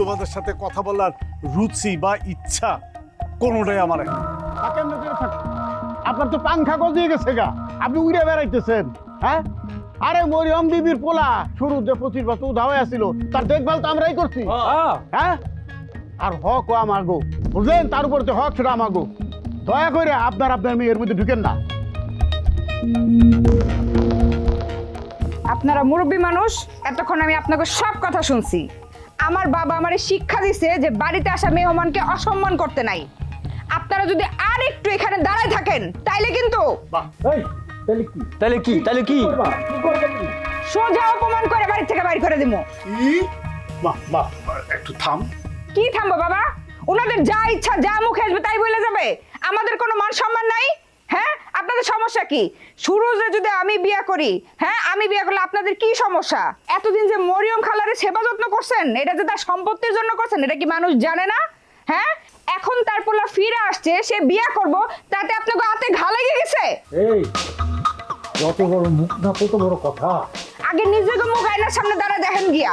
তোমাদের সাথে কথা বলার রুচি বা ইচ্ছা কোনোটাই আমার থাকেন না। করে থাক? আপনার তো পাংখা গজিয়ে গেছে গা। আপনি উড়ে বেড়াইতেছেন হ্যাঁ? আরে মরিয়ম বিবির পোলা শুরুতে পঁচিশ বছর উধাও আসছিল তার দেখভাল তো আমরাই করছি। হ্যাঁ? আর হক ও আমার গো। বুঝলেন? তার উপর যে হক সেটা আমার গো। দয়া করে আপনার আপনার মেয়ের মধ্যে ঢুকেন না। আপনারা মুরব্বী মানুষ এতক্ষণ আমি আপনাকে সব কথা শুনছি। আমার বাবা আমারে শিক্ষা দিছে যে বাড়িতে আসা মেহমানকে অসম্মান করতে নাই। আপনারা যদি আর একটু এখানে দাঁড়ায় থাকেন তাইলে কিন্তু তাহলে কি? তাহলে কি সোজা অপমান করে বাড়ি থেকে বাইর করে দিব কি মা মা একটু থাম। কি থামবো বাবা? ওনাদের যা ইচ্ছা যা মুখে আসবে তাই বলে যাবে। আমাদের কোনো মান সম্মান নাই? আপনাদের সমস্যা কি? সুরজে যদি আমি বিয়ে করি হ্যাঁ আমি বিয়ে করলে আপনাদের কি সমস্যা? এতদিন যে মরিয়ম খালারে সেবা যত্ন করছেন এটা যে তার সম্পত্তির জন্য করছেন এটা কি মানুষ জানে না? হ্যাঁ এখন তার পোলা ফিরে আসছে সে বিয়ে করব তাতে আপনাকে হাতে ঘা লেগে গেছে? এই যত বড় মুখ না কত বড় কথা। আগে নিজেকে মুখ আয়নার সামনে দাঁড়া দেখেন গিয়া।